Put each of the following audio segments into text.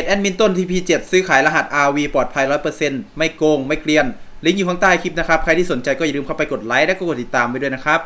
จแอดมินต้น TP7 ซื้อขายรหัส RV ปลอดภัย 100%ไม่โกง ไม่เกลียน ลิงก์อยู่ข้างใต้คลิปนะครับ ใครที่สนใจก็อย่าลืมเข้าไปกดไลค์และก็กดติดตามไปด้วยนะครับ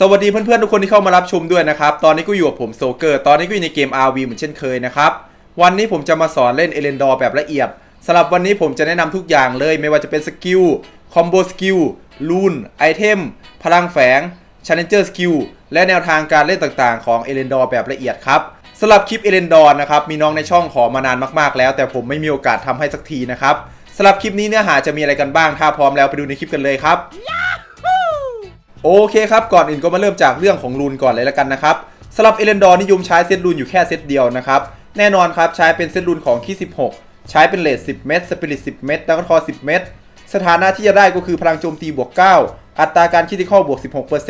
สวัสดีเพื่อนๆทุกคนที่เข้ามารับชมด้วยนะครับ ตอนนี้ก็อยู่กับผมโซเกอร์ ตอนนี้ก็อยู่ในเกม RV เหมือนเช่นเคยนะครับ วันนี้ผมจะมาสอนเล่นเอเลนดอร์แบบละเอียดสำหรับวันนี้ผมจะแนะนำทุกอย่างเลย ไม่ว่าจะเป็นสกิล คอมโบสกิล ลูน ไอเทม พลังแฝง Challenger Skill และแนวทางการเล่นต่างๆ ของเอเลนดอร์แบบละเอียดครับสำหรับคลิปเอเลนดอร์นะครับ มีน้องในช่องขอมานานมากๆ แล้ว แต่ผมไม่มีโอกาสทำให้สักทีนะครับสำหรับคลิปนี้เนื้อหาจะมีอะไรกันบ้าง ถ้าพร้อมแล้วไปดูในคลิปกันเลยครับ โอเคครับ ก่อนอื่นก็มาเริ่มจากเรื่องของรูนก่อนเลยแล้วกันนะครับสำหรับเอเลนดอร์นิยมใช้เซตรูนอยู่แค่เซตเดียวนะครับ แน่นอนครับใช้เป็นเซตรูนของที่ 16 ใช้เป็นเลท10 เม็ดสปิริต10 เม็ดแล้วก็ทอ10 เม็ดสถานะที่จะได้ก็คือพลังโจมตีบวก 9 อัตราการคิดที่ข้อบวก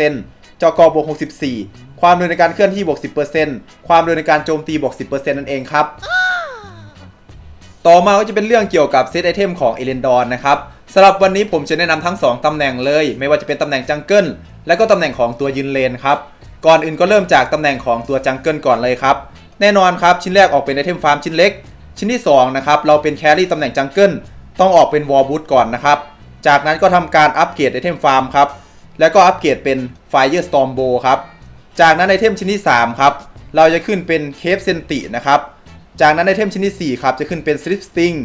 16%จอกอบวก 64 ความเร็วในการเคลื่อนที่บวก 10%ความเร็วในการโจมตีบวก 10%นั่นเองครับ ต่อมาก็จะเป็นเรื่องเกี่ยวกับเซตไอเทมของเอเลนดอนนะครับ สำหรับวันนี้ผมจะแนะนำทั้ง 2ตำแหน่งเลย ไม่ว่าจะเป็นตำแหน่งจังเกิลและก็ตำแหน่งของตัวยืนเลนครับ ก่อนอื่นก็เริ่มจากตำแหน่งของตัวจังเกิลก่อนเลยครับ แน่นอนครับชิ้นแรกออกเป็นไอเทมฟาร์มชิ้นเล็ก ชิ้นที่2นะครับเราเป็นแครี่ตำแหน่งจังเกิลต้องออกเป็นวอลบูทก่อนนะครับ จากนั้นก็ทำการอัปเกรดไอเทมฟาร์มครับ แล้วก็อัปเกรดเป็น Fire Storm Bow ครับ จากนั้นไอเทมชิ้นที่3ครับเราจะขึ้นเป็นเคฟเซนตินะครับ จากนั้นไอเทมชิ้นที่4ครับจะขึ้นเป็น Slip Sting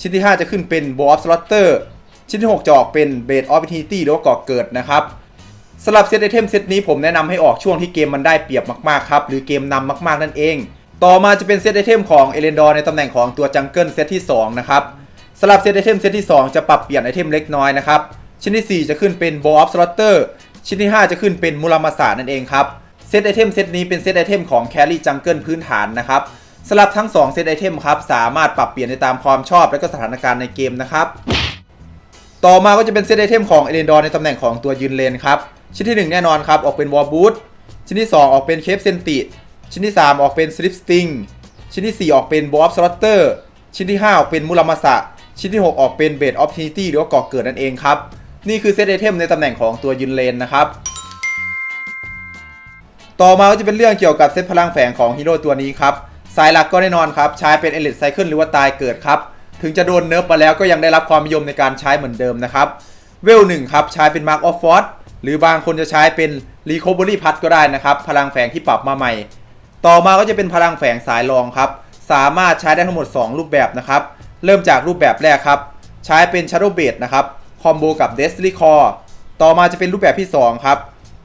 ชิ้นที่ 5 จะขึ้นเป็น Bow of Slaughter ชิ้นที่ 6 จะออกเป็น Bait Opportunity หรือว่าก่อเกิดนะครับสำหรับเซตไอเทมเซตนี้ผมแนะนำให้ออกช่วงที่เกมมันได้เปรียบมากๆครับหรือเกมนำมากๆนั่นเอง ต่อมาจะเป็นเซตไอเทมของเอเลนดอร์ในตำแหน่งของตัวจังเกิลเซตที่2นะครับสำหรับเซตไอเทมเซตที่ 2 จะปรับเปลี่ยนไอเทมเล็กน้อยนะครับชิ้นที่ 4 จะขึ้นเป็น Bow of Slaughter ชิ้นที่ 5 จะขึ้นเป็นมูรามาสานั่นเองครับเซตไอเทมเซตนี้เป็นเซตไอเทมของแครี่จังเกิลพื้นฐานนะครับสำหรับทั้ง 2 เซตไอเทมครับสามารถปรับเปลี่ยนได้ตามความชอบและก็สถานการณ์ในเกมนะครับ ต่อมาก็จะเป็นเซตไอเทมของเอเลนดอร์ในตำแหน่งของตัวยืนเลนครับ ชิ้นที่ 1 แน่นอนครับ ออกเป็นวอลบูทชิ้นที่ 2 ออกเป็นเคฟเซนติ ชิ้นที่ 3 ออกเป็นสลิปสติง ชิ้นที่ 4 ออกเป็นบอฟสลอตเตอร์ ชิ้นที่ 5 ออกเป็นมูรามาสะ ชิ้นที่ 6 ออกเป็นเบดออฟทินิตี้หรือว่าก่อเกิดนั่นเองครับ นี่คือเซตไอเทมในตำแหน่งของตัวยืนเลนนะครับ ต่อมาก็จะเป็นเรื่องเกี่ยวกับเซตพลังแฝงของฮีโร่ตัวนี้ครับ สายหลักก็แน่นอนครับ ใช้เป็นเอลิทไซเคิลหรือว่าตายเกิดครับ ถึงจะโดนเนิร์ฟมาแล้วก็ยังได้รับความนิยมในการใช้เหมือนเดิมนะครับ เวลหนึ่งครับใช้เป็นมาร์กออฟฟอร์หรือบางคนจะใช้เป็นรีโคเบอรี่พัดก็ได้นะครับ พลังแฝงที่ปรับมาใหม่ ต่อมาก็จะเป็นพลังแฝงสายรองครับ สามารถใช้ได้ทั้งหมด 2 รูปแบบนะครับ เริ่มจากรูปแบบแรกครับ ใช้เป็น Shadow b a s นะครับ คอมโบกับ Destiny Core ต่อมาจะเป็นรูปแบบที่ 2 ครับ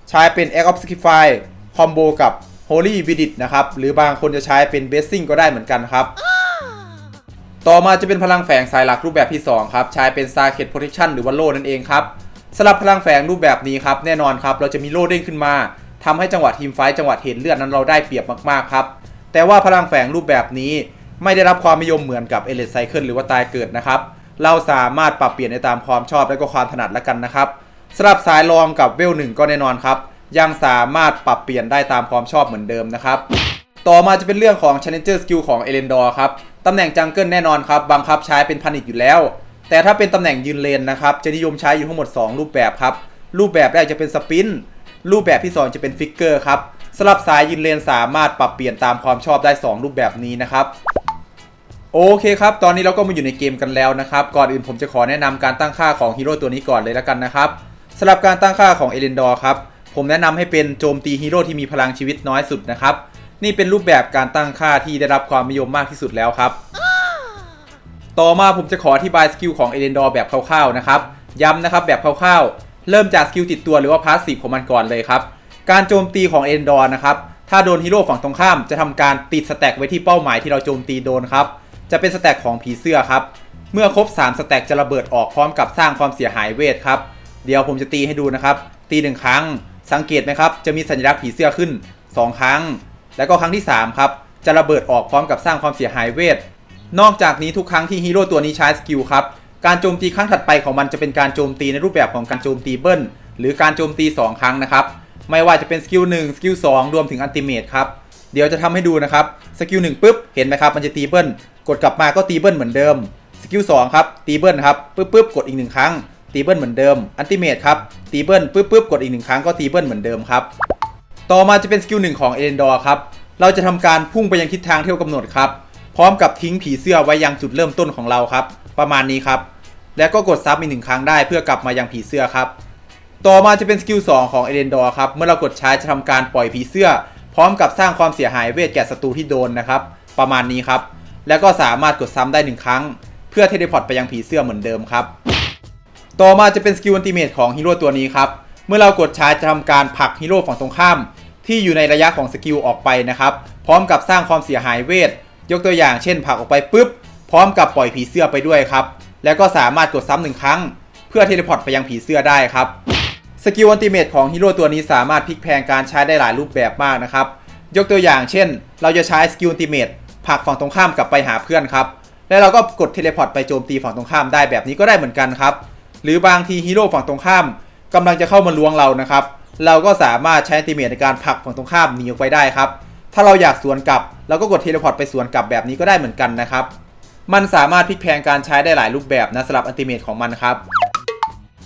ใช้เป็น Act of Sacrifice คอมโบกับ Holy v i d i t นะครับ หรือบางคนจะใช้เป็น Blessing ก็ได้เหมือนกันครับ ต่อมาจะเป็นพลังแฝงสายหลักรูปแบบที่ 2 ครับ ใช้เป็น s a k e t Protection หรือว่าโล่นั่นเองครับสำหรับพลังแฝงรูปแบบนี้ครับ แน่นอนครับ เราจะมีโล่เด้งขึ้นมาทำให้จังหวะทีมไฟจังหวะเห็นเลือดนั้นเราได้เปรียบมากๆครับ แต่ว่าพลังแฝงรูปแบบนี้ไม่ได้รับความนิยมเหมือนกับเอเล t ไซเคิลหรือว่าตายเกิดนะครับ เราสามารถปรับเปลี่ยนได้ตามความชอบและก็ความถนัดละกันนะครับสำหรับสายรองกับเวลหนึ่งก็แน่นอนครับ ยังสามารถปรับเปลี่ยนได้ตามความชอบเหมือนเดิมนะครับ ต่อมาจะเป็นเรื่องของ Challenger Skill ของเอเลนดอร์ครับ ตำแหน่งจังเกิลแน่นอนครับบังคับใช้เป็นพันิชอยู่แล้ว แต่ถ้าเป็นตำแหน่งยืนเลนนะครับจะนิยมใช้อยู่ทั้งหมด 2 รูปแบบครับ รูปแบบแรกจะเป็นสปิน รูปแบบที่ 2 จะเป็นฟิกเกอร์ครับสำหรับสายยืนเลนสามารถปรับเปลี่ยนตามความชอบได้ 2 รูปแบบนี้นะครับโอเคครับ ตอนนี้เราก็มาอยู่ในเกมกันแล้วนะครับ ก่อนอื่นผมจะขอแนะนำการตั้งค่าของฮีโร่ตัวนี้ก่อนเลยแล้วกันนะครับสำหรับการตั้งค่าของเอเลนดอร์ครับ ผมแนะนำให้เป็นโจมตีฮีโร่ที่มีพลังชีวิตน้อยสุดนะครับ นี่เป็นรูปแบบการตั้งค่าที่ได้รับความนิยมมากที่สุดแล้วครับ ต่อมาผมจะขออธิบายสกิลของเอเลนดอร์แบบคร่าวๆนะครับ ย้ำนะครับแบบคร่าวๆ เริ่มจากสกิลติดตัวหรือว่าพาสซีฟของมันก่อนเลยครับ การโจมตีของเอเลนดอร์นะครับ ถ้าโดนฮีโร่ฝั่งตรงข้ามจะทำการติดสแต็กไว้ที่เป้าหมายที่เราโจมตีโดนครับ จะเป็นสแต็กของผีเสื้อครับ เมื่อครบ 3 สแต็กจะระเบิดออกพร้อมกับสร้างความเสียหายเวทครับ เดี๋ยวผมจะตีให้ดูนะครับ ตีหนึ่งครั้ง สังเกตไหมครับ จะมีสัญลักษณ์ผีเสื้อขึ้น 2 ครั้ง แล้วก็ครั้งที่ 3 ครับ จะระเบิดออกพร้อมกับสร้างความเสียหายเวท นอกจากนี้ทุกครั้งที่ฮีโร่ตัวนี้ใช้สกิลครับ การโจมตีครั้งถัดไปของมันจะเป็นการโจมตีในรูปแบบของการโจมตีเบิ้ลหรือการโจมตี 2 ครั้งนะครับ ไม่ว่าจะเป็นสกิล1สกิล2รวมถึงอันติเมตครับ เดี๋ยวจะทำให้ดูนะครับสกิล1ปุ๊บเห็นไหมครับมันจะตีเบิ้ลกดกลับมาก็ตีเบิ้ลเหมือนเดิมสกิล2ครับตีเบิ้ลครับปุ๊บปุ๊บกดอีกหนึ่งครั้งตีเบิ้ลเหมือนเดิมอันติเมตครับตีเบิ้ลปุ๊บปุ๊บกดอีกหนึ่งครั้งก็ตีเบิ้ลเหมือนเดิมครับ ต่อมาจะเป็นสกิลหนึ่งของเอเดนดอร์ครับ เราจะทำการพุ่งไปยังทิศทางที่เรากำหนดครับ พร้อมกับทิ้งผีเสื้อไว้ยังจุดเริ่มต้นของเราครับ ประมาณนี้ครับ แล้วก็กดซับอีกหนึ่งครั้งได้เพื่อกลับมายังผีเสื้อครับ ต่อมาจะเป็นสกิล2ของเอเดนดอร์ครับ เมื่อเรากดใช้จะทำการปล่อยผีเสื้อ พร้อมกับสร้างความเสียหายเวทแก่ศัตรูที่โดนนะครับ ประมาณนี้ครับ แล้วก็สามารถกดซ้ำได้หนึ่งครั้ง เพื่อเทเลพอร์ตไปยังผีเสื้อเหมือนเดิมครับ ต่อมาจะเป็นสกิลอันติเมตของฮีโร่ตัวนี้ครับ เมื่อเรากดใช้จะทำการผลักฮีโร่ฝั่งตรงข้าม ที่อยู่ในระยะของสกิลออกไปนะครับ พร้อมกับสร้างความเสียหายเวท ยกตัวอย่างเช่นผลักออกไปปุ๊บ พร้อมกับปล่อยผีเสื้อไปด้วยครับ แล้วก็สามารถกดซ้ำหนึ่งครั้ง เพื่อเทเลพอร์ตไปยังผีเสื้อได้ครับ สกิลอันติเมตของฮีโร่ตัวนี้สามารถพลิกแพลงการใช้ได้หลายรูปแบบมากนะครับ ยกตัวอย่างเช่น เราจะใช้สกิลอันติเมตผลักฝั่งตรงข้ามกลับไปหาเพื่อนครับ แล้วเราก็กดเทเลพอร์ตไปโจมตีฝั่งตรงข้ามได้แบบนี้ก็ได้เหมือนกันครับ หรือบางทีฮีโร่ฝั่งตรงข้ามกำลังจะเข้ามาล้วงเรานะครับ เราก็สามารถใช้ติเมตในการผลักฝั่งตรงข้ามหนีออกไปได้ครับ ถ้าเราอยากสวนกลับเราก็กดเทเลพอร์ตไปสวนกลับแบบนี้ก็ได้เหมือนกันนะครับ มันสามารถพลิกแพลงการใช้ได้หลายรูปแบบนะสำหรับอันติเมตของมันครับ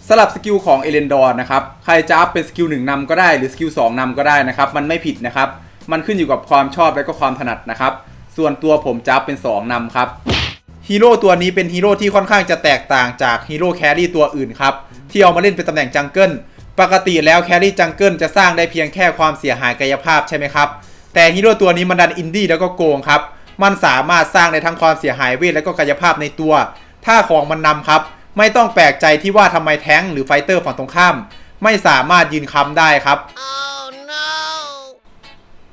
สลับสกิลของเอเลนดอร์นะครับ ใครจะอัพเป็นสกิลหนึ่งนำก็ได้หรือสกิลสองนำก็ได้นะครับ มันไม่ผิดนะครับ มันขึ้นอยู่กับความชอบและก็ความถนัดนะครับ ส่วนตัวผมจะอัพเป็น 2นำครับฮีโร่ตัวนี้เป็นฮีโร่ที่ค่อนข้างจะแตกต่างจากฮีโร่แครี่ตัวอื่นครับ ที่เอามาเล่นเป็นตำแหน่งจังเกิล ปกติแล้วแครี่จังเกิลจะสร้างได้เพียงแค่ความเสียหายกายภาพใช่ไหมครับ แต่ฮีโร่ตัวนี้มันดันอินดี้แล้วก็โกงครับ มันสามารถสร้างได้ทั้งความเสียหายเวทและก็กายภาพในตัว ถ้าของมันนำครับ ไม่ต้องแปลกใจที่ว่าทำไมแท้งค์หรือไฟเตอร์ฝั่งตรงข้าม ไม่สามารถยืนค้ำได้ครับ Oh no!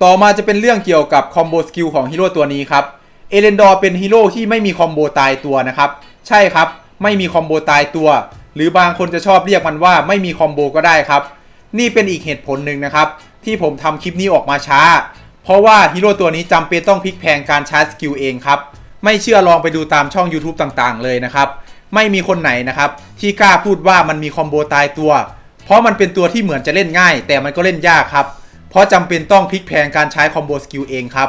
ต่อมาจะเป็นเรื่องเกี่ยวกับคอมโบสกิลของฮีโร่ตัวนี้ครับ เอเลนดอร์เป็นฮีโร่ที่ไม่มีคอมโบตายตัวนะครับ ใช่ครับ ไม่มีคอมโบตายตัว หรือบางคนจะชอบเรียกมันว่าไม่มีคอมโบก็ได้ครับ นี่เป็นอีกเหตุผลหนึ่งนะครับ ที่ผมทำคลิปนี้ออกมาช้า เพราะว่าฮีโร่ตัวนี้จำเป็นต้องพลิกแพงการชาร์จสกิลเองครับ ไม่เชื่อลองไปดูตามช่อง YouTube ต่างๆ เลยนะครับ ไม่มีคนไหนนะครับที่กล้าพูดว่ามันมีคอมโบตายตัว เพราะมันเป็นตัวที่เหมือนจะเล่นง่าย แต่มันก็เล่นยากครับ เพราะจำเป็นต้องพลิกแพงการใช้คอมโบสกิลเองครับ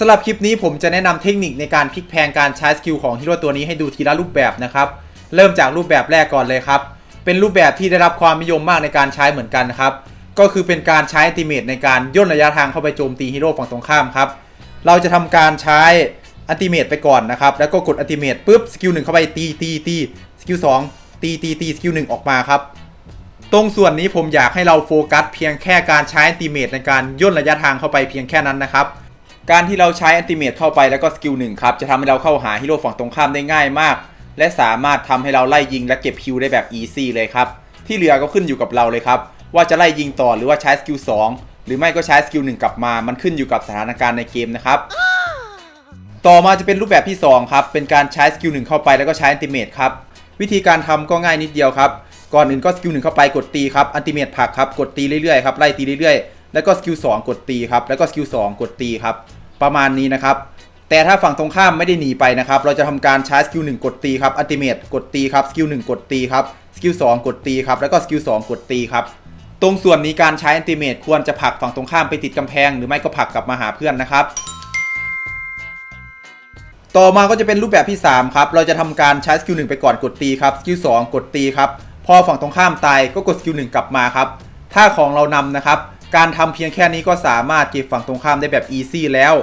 สำหรับคลิปนี้ผมจะแนะนำเทคนิคในการพลิกแพลงการใช้สกิลของฮีโร่ตัวนี้ให้ดูทีละรูปแบบนะครับเริ่มจากรูปแบบแรกก่อนเลยครับ เป็นรูปแบบที่ได้รับความนิยมมากในการใช้เหมือนกันครับ ก็คือเป็นการใช้อัลติเมตในการย่นระยะทางเข้าไปโจมตีฮีโร่ฝั่งตรงข้ามครับ เราจะทำการใช้อัติเมตไปก่อนนะครับ แล้วก็กดอัติเมตปุ๊บสกิลหนึ่งเข้าไปตีตีตีสกิลสองตีตีตีสกิลหนึ่งออกมาครับ ตรงส่วนนี้ผมอยากให้เราโฟกัสเพียงแค่การใช้อันติเมตในการย่นระยะทางเข้าไปเพียงแค่นั้นนะครับ การที่เราใช้แอนติเมตเข้าไปแล้วก็สกิลหนึ่งครับ จะทำให้เราเข้าหาฮีโร่ฝั่งตรงข้ามได้ง่ายมาก และสามารถทำให้เราไล่ยิงและเก็บคิวได้แบบอีซี่เลยครับ ที่เหลือก็ขึ้นอยู่กับเราเลยครับ ว่าจะไล่ยิงต่อหรือว่าใช้สกิลสองหรือไม่ก็ใช้สกิลหนึ่งกลับมา มันขึ้นอยู่กับสถานการณ์ในเกมนะครับ ต่อมาจะเป็นรูปแบบที่ 2 ครับ เป็นการใช้สกิลหนึ่งเข้าไปแล้วก็ใช้แอนติเมตครับ วิธีการทำก็ง่ายนิดเดียวครับ ก่อนอื่นก็สกิลหนึ่งเข้าไปกดตีครับแอนติเมตผลักครับ กดตีเรื่อยๆครับ ไล่ตีเรื่อยๆ แล้วก็สกิลสองกดตีครับ แล้วก็สกิลสองกดตีครับ ประมาณนี้นะครับ แต่ถ้าฝั่งตรงข้ามไม่ได้หนีไปนะครับ เราจะทำการใช้สกิลหนึ่งกดตีครับอัติเมตกดตีครับสกิลหนึ่งกดตีครับสกิลสองกดตีครับแล้วก็สกิลสองกดตีครับตรงส่วนนี้การใช้อัติเมตควรจะผลักฝั่งตรงข้ามไปติดกำแพง หรือไม่ก็ผลักกลับมาหาเพื่อนนะครับต่อมาก็จะเป็นรูปแบบที่ 3 ครับ เราจะทำการใช้สกิลหนึ่งไปก่อนกดตีครับ สกิลสองกดตีครับ พอฝั่งตรงข้ามตายก็กดสกิลหนึ่งกลับมาครับ ถ้าของเรานำนะครับ การทำเพียงแค่นี้ก็สามารถเก็บฝั่งตรงข้ามได้แบบอีซี่แล้ว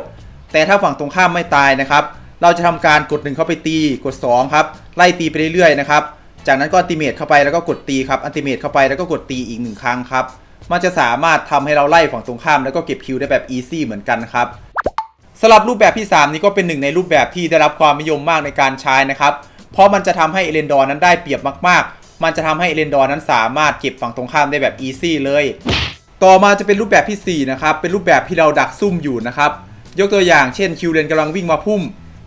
แต่ถ้าฝั่งตรงข้ามไม่ตายนะครับ เราจะทำการกด 1 เข้าไปตีกด 2 ครับ ไล่ตีไปเรื่อยๆนะครับ จากนั้นก็อันติเมตเข้าไปแล้วก็กดตีครับอันติเมตเข้าไปแล้วก็กดตีอีกหนึ่งครั้งครับ มันจะสามารถทำให้เราไล่ฝั่งตรงข้ามแล้วก็เก็บคิวได้แบบอีซี่เหมือนกันครับสำหรับรูปแบบที่ 3 นี้ก็เป็นหนึ่งในรูปแบบที่ได้รับความนิยมมากในการใช้นะครับ เพราะมันจะทำให้เอเลนดอร์นั้นได้เปรียบมากๆ มันจะทำให้เอเลนดอร์นั้นสามารถเก็บฝั่งตรงข้ามได้แบบอีซี่เลย ต่อมาจะเป็นรูปแบบที่ 4 นะครับ เป็นรูปแบบที่เราดักซุ่มอยู่นะครับ ยกตัวอย่างเช่นคิวเลนกำลังวิ่งมาพุ่ม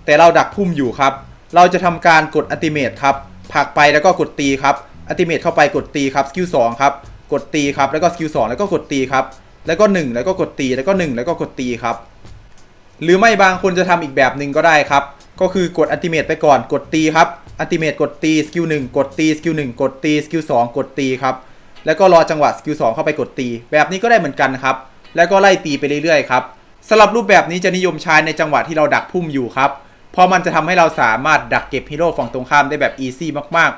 แต่เราดักพุ่มอยู่ครับ เราจะทำการกดอัติเมตครับผลักไปแล้วก็กดตีครับอัติเมตเข้าไปกดตีครับสกิลสองครับกดตีครับแล้วก็สกิลสองแล้วก็กดตีครับแล้วก็ 1 แล้วก็กดตีแล้วก็ 1 แล้วก็กดตีครับ หรือไม่บางคนจะทำอีกแบบหนึ่งก็ได้ครับ ก็คือกดอัติเมทไปก่อนกดตีครับอัติเมทกดตีสกิล1กดตีสกิล1กดตีสกิล2กดตีครับ แล้วก็รอจังหวะสกิล2เข้าไปกดตี แบบนี้ก็ได้เหมือนกันครับ แล้วก็ไล่ตีไปเรื่อยๆครับสำหรับรูปแบบนี้จะนิยมใช้ในจังหวะที่เราดักพุ่มอยู่ครับเพราะมันจะทำให้เราสามารถดักเก็บฮีโร่ฝั่งตรงข้ามได้แบบอีซี่มาก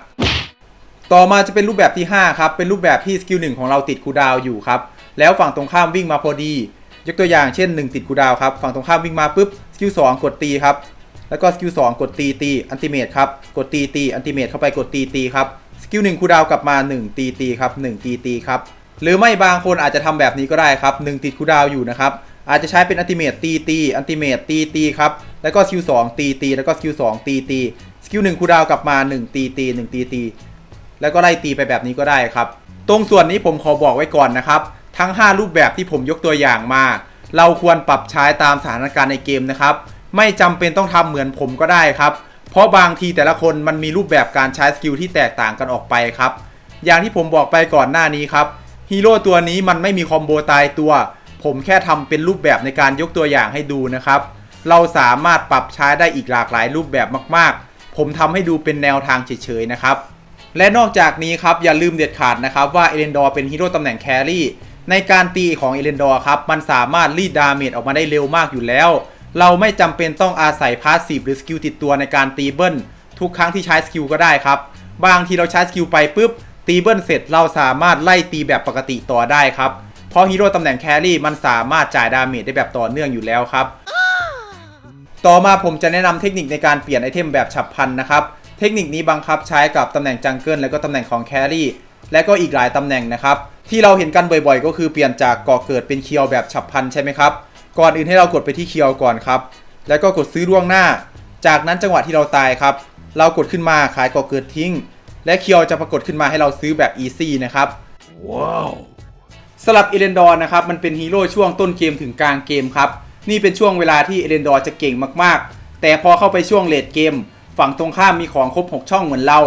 ๆ ต่อมาจะเป็นรูปแบบที่ 5 ครับ เป็นรูปแบบที่สกิล1ของเราติดคูดาวอยู่ครับ แล้วฝั่งตรงข้ามวิ่งมาพอดี ยกตัวอย่างเช่น 1 ติดคูดาวครับ ฝั่งตรงข้ามวิ่งมาปุ๊บสกิล2กดตีครับ แล้วก็สกิล2กดตีตีอันติเมทครับ กดตีตีอันติเมทเข้าไปกดตีตีครับ สกิล1คูดาวกลับมา 1 ตีตีครับ1ตีตีครับหรือไม่บางคนอาจจะทำแบบนี้ก็ได้ครับ1ติดคูดาวอยู่นะครับอาจจะใช้เป็นอัติเมทตีตีอัติเมทตีตีครับแล้วก็สกิล2ตีตีแล้วก็สกิล2ตีตีสกิล1คูดาวกลับมา 1 ตีตี1ตีตีแล้วก็ไล่ตีไปแบบนี้ก็ได้ครับ ตรงส่วนนี้ผมขอบอกไว้ก่อนนะครับทั้ง 5 รูปแบบที่ผมยกตัวอย่างมา เราควรปรับใช้ตามสถานการณ์ในเกมนะครับ ไม่จำเป็นต้องทำเหมือนผมก็ได้ครับ เพราะบางทีแต่ละคนมันมีรูปแบบการใช้สกิลที่แตกต่างกันออกไปครับ อย่างที่ผมบอกไปก่อนหน้านี้ครับฮีโร่ตัวนี้มันไม่มีคอมโบตายตัว ผมแค่ทำเป็นรูปแบบในการยกตัวอย่างให้ดูนะครับ เราสามารถปรับใช้ได้อีกหลากหลายรูปแบบมากๆ ผมทำให้ดูเป็นแนวทางเฉยๆนะครับ และนอกจากนี้ครับอย่าลืมเด็ดขาดนะครับว่าเอเลนดอร์เป็นฮีโร่ตำแหน่งแครี่ในการตีของเอเลนดอร์ครับมันสามารถรีดดาเมจออกมาได้เร็วมากอยู่แล้ว เราไม่จำเป็นต้องอาศัยพาสซีฟหรือสกิลติดตัวในการตีเบิ้ลทุกครั้งที่ใช้สกิลก็ได้ครับ บางทีเราใช้สกิลไปปุ๊บ ตีเบิ้ลเสร็จเราสามารถไล่ตีแบบปกติต่อได้ครับ เพราะฮีโร่ตำแหน่งแครี่มันสามารถจ่ายดาเมจได้แบบต่อเนื่องอยู่แล้วครับ ต่อมาผมจะแนะนำเทคนิคในการเปลี่ยนไอเทมแบบฉับพลันนะครับ เทคนิคนี้บังคับใช้กับตำแหน่งจังเกิลและก็ตำแหน่งของแครี่และก็อีกหลายตำแหน่งนะครับ ที่เราเห็นกันบ่อยๆ ก็คือเปลี่ยนจากก่อเกิดเป็นเคียวแบบฉับพลันใช่ไหมครับ ก่อนอื่นให้เรากดไปที่เคียวก่อนครับ แล้วก็กดซื้อล่วงหน้า จากนั้นจังหวะที่เราตายครับ เรากดขึ้นมาขายก่อเกิดทิ้ง และเคียวจะปรากฏขึ้นมาให้เราซื้อแบบอีซี่นะครับสำหรับเอเลนดอร์นะครับมันเป็นฮีโร่ช่วงต้นเกมถึงกลางเกมครับ นี่เป็นช่วงเวลาที่เอเลนดอร์จะเก่งมากๆ แต่พอเข้าไปช่วงเลดเกม ฝั่งตรงข้ามมีของครบ 6 ช่องเหมือนเรา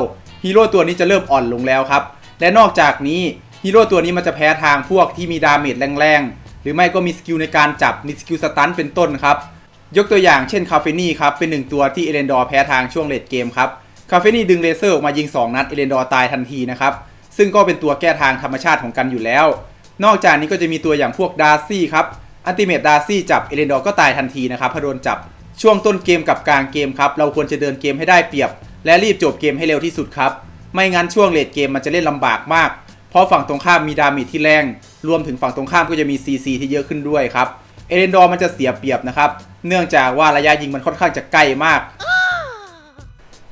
ฮีโร่ตัวนี้จะเริ่มอ่อนลงแล้วครับ และนอกจากนี้ฮีโร่ตัวนี้มันจะแพ้ทางพวกที่มีดาเมจแรงๆ หรือไม่ก็มีสกิลในการจับมีสกิลสตันเป็นต้นครับ ยกตัวอย่างเช่นคาเฟนี่ครับ เป็นหนึ่งตัวที่เอเลนดอร์แพ้ทางช่วงเลดเกมครับคาเฟนี่ดึงเลเซอร์ออกมายิง 2 นัดเอเลนดอร์ตายทันทีนะครับซึ่งก็เป็นตัวแก้ทางธรรมชาติของกันอยู่แล้ว นอกจากนี้ก็จะมีตัวอย่างพวกดาร์ซี่ครับอันติเมตดาร์ซี่จับเอเลนดอร์ก็ตายทันทีนะครับพอโดนจับช่วงต้นเกมกับกลางเกมครับเราควรจะเดินเกมให้ได้เปรียบ และรีบจบเกมให้เร็วที่สุดครับไม่งั้นช่วงเลดเกมมันจะเล่นลำบากมาก เพราะฝั่งตรงข้ามมีดาเมจที่แรง รวมถึงฝั่งตรงข้ามก็จะมี CC ที่เยอะขึ้นด้วยครับ เอเลนดอร์มันจะเสียเปรียบนะครับ เนื่องจากว่าระยะยิงมันค่อนข้างจะใกล้มาก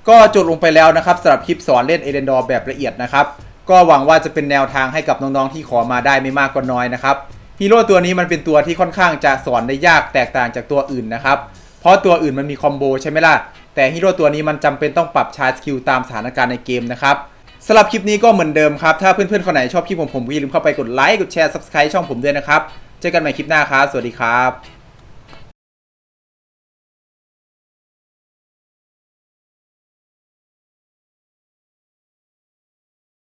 ก็จบลงไปแล้วนะครับสำหรับคลิปสอนเล่นเอเลนดอร์แบบละเอียดนะครับ ก็หวังว่าจะเป็นแนวทางให้กับน้องๆที่ขอมาได้ไม่มากก็น้อยนะครับฮีโร่ตัวนี้มันเป็นตัวที่ค่อนข้างจะสอนได้ยากแตกต่างจากตัวอื่นนะครับ เพราะตัวอื่นมันมีคอมโบใช่ไหมล่ะ แต่ฮีโร่ตัวนี้มันจำเป็นต้องปรับชาร์จสกิลตามสถานการณ์ในเกมนะครับ สำหรับคลิปนี้ก็เหมือนเดิมครับ ถ้าเพื่อนๆคนไหนชอบคลิปของผมก็อย่าลืมเข้าไปกดไลค์ กดแชร์ subscribe ช่องผมด้วยนะครับ เจอกันใหม่คลิปหน้าครับ สวัสดีครับ